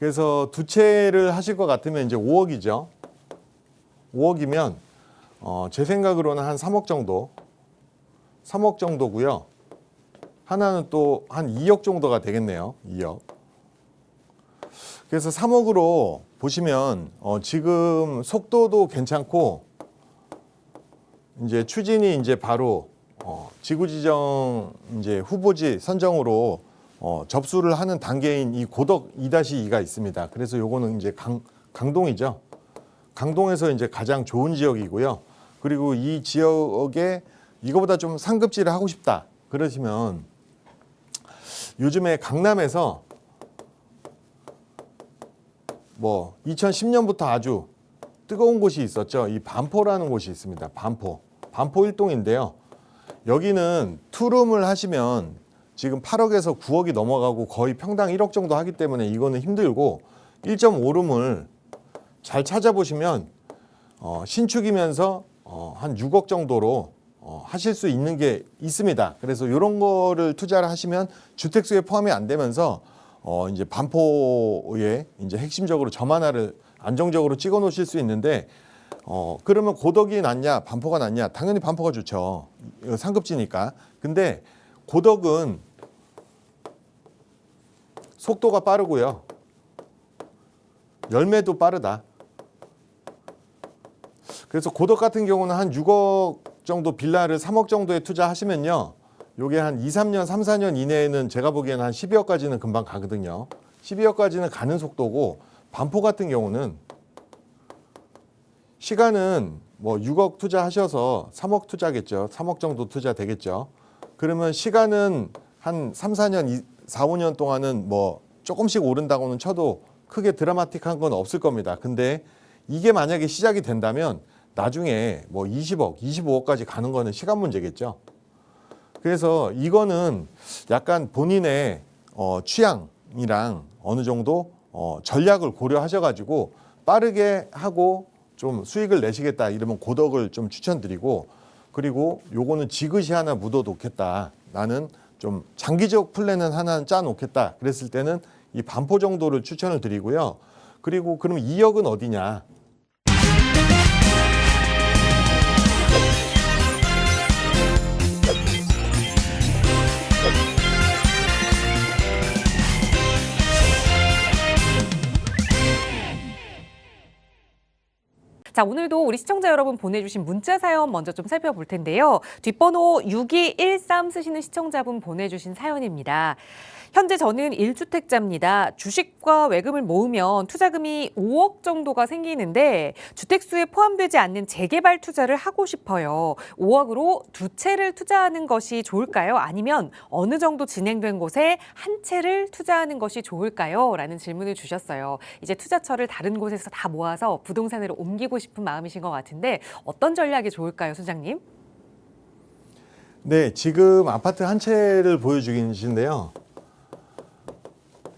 그래서 두 채를 하실 것 같으면 이제 5억이죠. 5억이면 어, 제 생각으로는 한 3억 정도, 3억 정도고요. 하나는 또 한 2억 정도가 되겠네요. 2억. 그래서 3억으로 보시면 어, 지금 속도도 괜찮고 이제 추진이 이제 바로 어, 지구지정 이제 후보지 선정으로 어, 접수를 하는 단계인 이 고덕 2-2가 있습니다. 그래서 요거는 이제 강, 강동이죠. 강동에서 이제 가장 좋은 지역이고요. 그리고 이 지역에 이거보다 좀 상급지를 하고 싶다. 그러시면 요즘에 강남에서 뭐 2010년부터 아주 뜨거운 곳이 있었죠. 이 반포라는 곳이 있습니다. 반포. 반포 일동인데요. 여기는 투룸을 하시면 지금 8억에서 9억이 넘어가고 거의 평당 1억 정도 하기 때문에 이거는 힘들고 1.5룸을 잘 찾아보시면 어, 신축이면서 어, 한 6억 정도로 어, 하실 수 있는 게 있습니다. 그래서 이런 거를 투자를 하시면 주택수에 포함이 안 되면서 어, 이제 반포에 이제 핵심적으로 점 하나를 안정적으로 찍어 놓으실 수 있는데 어, 그러면 고덕이 낫냐, 반포가 낫냐? 당연히 반포가 좋죠. 상급지니까. 근데 고덕은 속도가 빠르고요. 열매도 빠르다. 그래서 고덕 같은 경우는 한 6억 정도 빌라를 3억 정도에 투자하시면요. 요게 한 2, 3년, 3, 4년 이내에는 제가 보기에는 한 12억까지는 금방 가거든요. 12억까지는 가는 속도고 반포 같은 경우는 시간은 뭐 6억 투자하셔서 3억 투자겠죠. 3억 정도 투자 되겠죠. 그러면 시간은 한 3, 4년, 4, 5년 동안은 뭐 조금씩 오른다고는 쳐도 크게 드라마틱한 건 없을 겁니다. 근데 이게 만약에 시작이 된다면 나중에 뭐 20억, 25억까지 가는 거는 시간 문제겠죠. 그래서 이거는 약간 본인의 어, 취향이랑 어느 정도 어, 전략을 고려하셔가지고 빠르게 하고 좀 수익을 내시겠다 이러면 고덕을 좀 추천드리고 그리고 요거는 지그시 하나 묻어 놓겠다. 나는 좀 장기적 플랜은 하나 짜 놓겠다. 그랬을 때는 이 반포 정도를 추천을 드리고요. 그리고 그럼 2억은 어디냐? 자, 오늘도 우리 시청자 여러분 보내주신 문자 사연 먼저 좀 살펴볼 텐데요. 뒷번호 6213 쓰시는 시청자분 보내주신 사연입니다. 현재 저는 1주택자입니다. 주식과 외금을 모으면 투자금이 5억 정도가 생기는데 주택수에 포함되지 않는 재개발 투자를 하고 싶어요. 5억으로 두 채를 투자하는 것이 좋을까요? 아니면 어느 정도 진행된 곳에 한 채를 투자하는 것이 좋을까요? 라는 질문을 주셨어요. 이제 투자처를 다른 곳에서 다 모아서 부동산으로 옮기고 싶은 마음이신 것 같은데 어떤 전략이 좋을까요, 소장님? 네, 지금 아파트 한 채를 보여주신데요.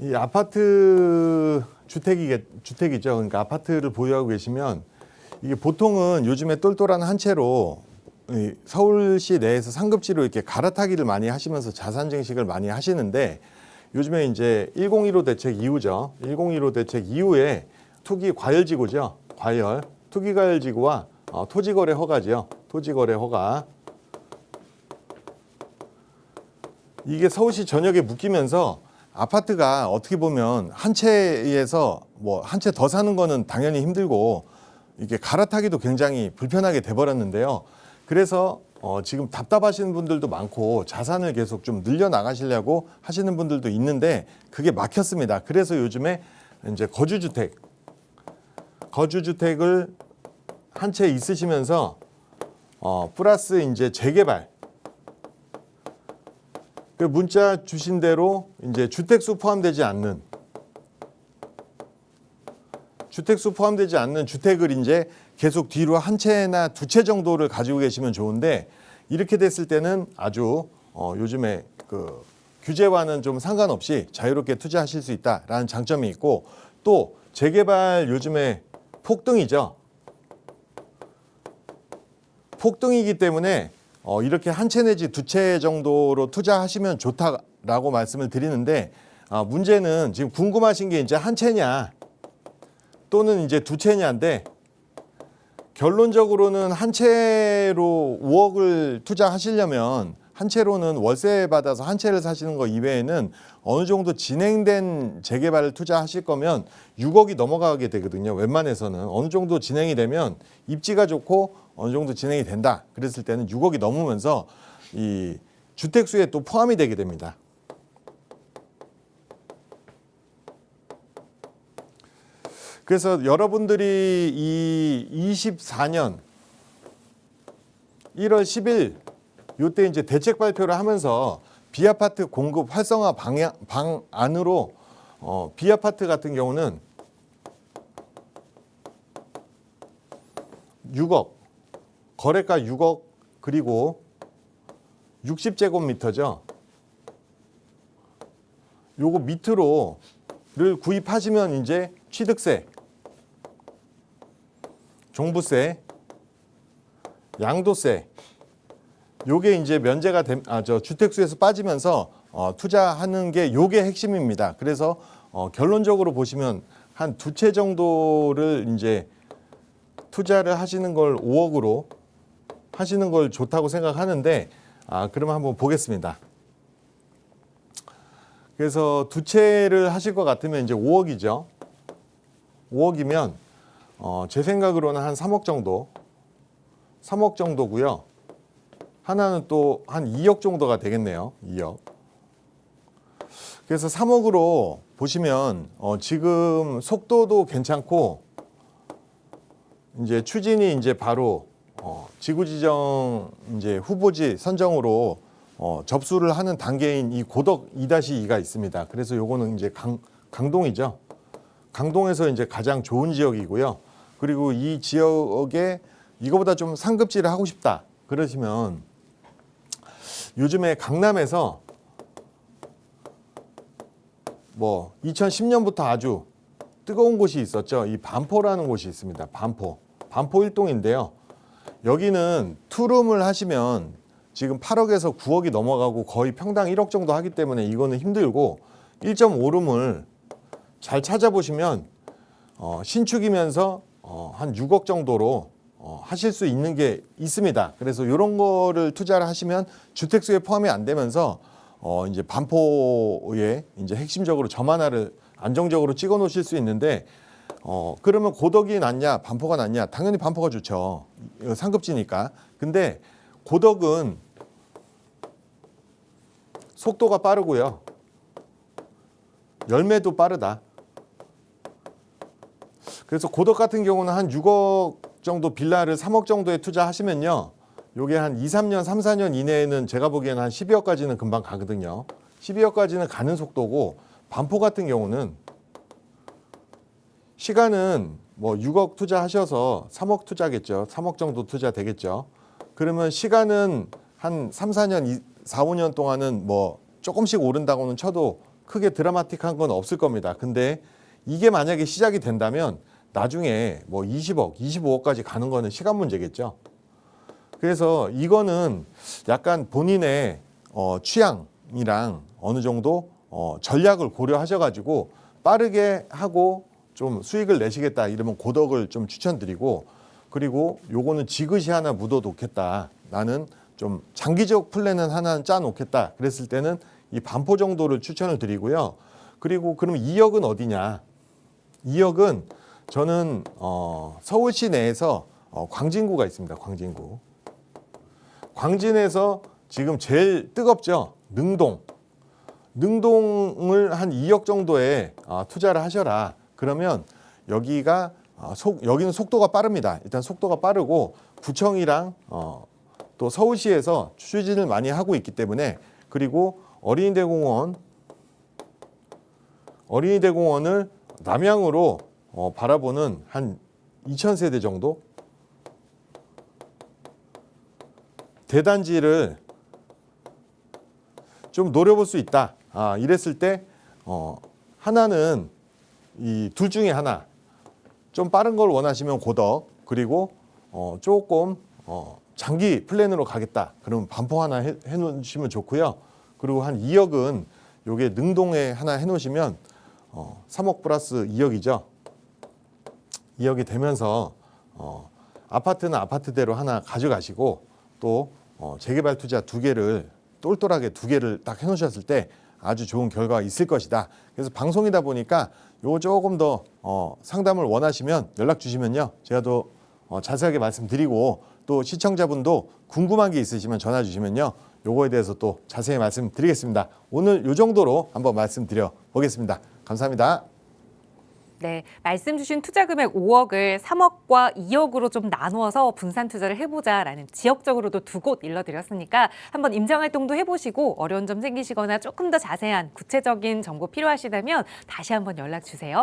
이 아파트 주택이 주택이죠. 그러니까 아파트를 보유하고 계시면 이게 보통은 요즘에 똘똘한 한 채로 이 서울시 내에서 상급지로 이렇게 갈아타기를 많이 하시면서 자산 증식을 많이 하시는데 요즘에 이제 1015 대책 이후죠. 1015 대책 이후에 투기 과열지구죠. 과열 투기 과열지구와 어, 토지거래 허가지요. 토지거래 허가 이게 서울시 전역에 묶이면서 아파트가 어떻게 보면 한 채에서 뭐 한 채 더 사는 거는 당연히 힘들고 이게 갈아타기도 굉장히 불편하게 돼버렸는데요. 그래서 어 지금 답답하시는 분들도 많고 자산을 계속 좀 늘려 나가시려고 하시는 분들도 있는데 그게 막혔습니다. 그래서 요즘에 이제 거주주택 거주주택을 한 채 있으시면서 어 플러스 이제 재개발 그 문자 주신 대로 이제 주택수 포함되지 않는 주택수 포함되지 않는 주택을 이제 계속 뒤로 한 채나 두 채 정도를 가지고 계시면 좋은데 이렇게 됐을 때는 아주 어 요즘에 그 규제와는 좀 상관없이 자유롭게 투자하실 수 있다라는 장점이 있고 또 재개발 요즘에 폭등이죠. 폭등이기 때문에 어, 이렇게 한 채 내지 두 채 정도로 투자하시면 좋다라고 말씀을 드리는데 아, 문제는 지금 궁금하신 게 이제 한 채냐 또는 이제 두 채냐인데 결론적으로는 한 채로 5억을 투자하시려면 한 채로는 월세 받아서 한 채를 사시는 거 이외에는 어느 정도 진행된 재개발을 투자하실 거면 6억이 넘어가게 되거든요. 웬만해서는 어느 정도 진행이 되면 입지가 좋고 어느 정도 진행이 된다. 그랬을 때는 6억이 넘으면서 이 주택 수에 또 포함이 되게 됩니다. 그래서 여러분들이 이 24년 1월 10일 요때 이제 대책 발표를 하면서 비아파트 공급 활성화 방향 방안으로 어, 비아파트 같은 경우는 6억 거래가 6억 그리고 60제곱미터죠. 요거 밑으로를 구입하시면 이제 취득세, 종부세, 양도세 요게 이제 면제가 아저 주택수에서 빠지면서 어, 투자하는 게 요게 핵심입니다. 그래서 어, 결론적으로 보시면 한 두 채 정도를 이제 투자를 하시는 걸 5억으로 하시는 걸 좋다고 생각하는데 아 그러면 한번 보겠습니다. 그래서 두 채를 하실 것 같으면 이제 5억이죠. 5억이면 어, 제 생각으로는 한 3억 정도, 3억 정도고요. 하나는 또 한 2억 정도가 되겠네요. 2억. 그래서 3억으로 보시면 어, 지금 속도도 괜찮고 이제 추진이 이제 바로 어, 지구 지정 이제 후보지 선정으로 어, 접수를 하는 단계인 이 고덕 2-2가 있습니다. 그래서 요거는 이제 강, 강동이죠. 강동에서 이제 가장 좋은 지역이고요. 그리고 이 지역에 이거보다 좀 상급지를 하고 싶다. 그러시면 요즘에 강남에서 뭐 2010년부터 아주 뜨거운 곳이 있었죠. 이 반포라는 곳이 있습니다. 반포. 반포 일동인데요. 여기는 투룸을 하시면 지금 8억에서 9억이 넘어가고 거의 평당 1억 정도 하기 때문에 이거는 힘들고 1.5룸을 잘 찾아보시면 어, 신축이면서 어, 한 6억 정도로 어, 하실 수 있는 게 있습니다. 그래서 이런 거를 투자를 하시면 주택수에 포함이 안 되면서 어, 이제 반포에 이제 핵심적으로 점 하나를 안정적으로 찍어 놓으실 수 있는데 어, 그러면 고덕이 낫냐, 반포가 낫냐? 당연히 반포가 좋죠. 상급지니까. 근데 고덕은 속도가 빠르고요. 열매도 빠르다. 그래서 고덕 같은 경우는 한 6억 정도 빌라를 3억 정도에 투자하시면요. 요게 한 2, 3년, 3, 4년 이내에는 제가 보기에는 한 12억까지는 금방 가거든요. 12억까지는 가는 속도고 반포 같은 경우는 시간은 뭐 6억 투자하셔서 3억 투자겠죠. 3억 정도 투자 되겠죠. 그러면 시간은 한 3, 4년, 4, 5년 동안은 뭐 조금씩 오른다고는 쳐도 크게 드라마틱한 건 없을 겁니다. 근데 이게 만약에 시작이 된다면 나중에 뭐 20억, 25억까지 가는 거는 시간 문제겠죠. 그래서 이거는 약간 본인의 어, 취향이랑 어느 정도 어, 전략을 고려하셔가지고 빠르게 하고 좀 수익을 내시겠다 이러면 고덕을 좀 추천드리고 그리고 요거는 지그시 하나 묻어놓겠다. 나는 좀 장기적 플랜은 하나 짜놓겠다. 그랬을 때는 이 반포 정도를 추천을 드리고요. 그리고 그럼 2억은 어디냐? 2억은 저는 어, 서울시 내에서 어, 광진구가 있습니다. 광진구. 광진에서 지금 제일 뜨겁죠. 능동. 능동을 한 2억 정도에 어, 투자를 하셔라. 그러면 여기가 어, 속, 여기는 속도가 빠릅니다. 일단 속도가 빠르고 구청이랑 어, 또 서울시에서 추진을 많이 하고 있기 때문에 그리고 어린이대공원 어린이대공원을 남향으로 어, 바라보는 한 2,000세대 정도 대단지를 좀 노려볼 수 있다. 아, 이랬을 때 어, 하나는 이 둘 중에 하나 좀 빠른 걸 원하시면 고덕 그리고 어, 조금 어, 장기 플랜으로 가겠다. 그러면 반포 하나 해, 해 놓으시면 좋고요. 그리고 한 2억은 요게 능동에 하나 해 놓으시면 어, 3억 플러스 2억이죠. 2억이 되면서 어, 아파트는 아파트대로 하나 가져가시고 또 어, 재개발 투자 두 개를 똘똘하게 두 개를 딱 해놓으셨을 때 아주 좋은 결과가 있을 것이다. 그래서 방송이다 보니까 요 조금 더 어, 상담을 원하시면 연락 주시면요. 제가 더 어, 자세하게 말씀드리고 또 시청자분도 궁금한 게 있으시면 전화 주시면요. 요거에 대해서 또 자세히 말씀드리겠습니다. 오늘 요 정도로 한번 말씀드려 보겠습니다. 감사합니다. 네, 말씀 주신 투자 금액 5억을 3억과 2억으로 좀 나누어서 분산 투자를 해보자라는 지역적으로도 두 곳 일러드렸으니까 한번 임장 활동도 해보시고 어려운 점 생기시거나 조금 더 자세한 구체적인 정보 필요하시다면 다시 한번 연락 주세요.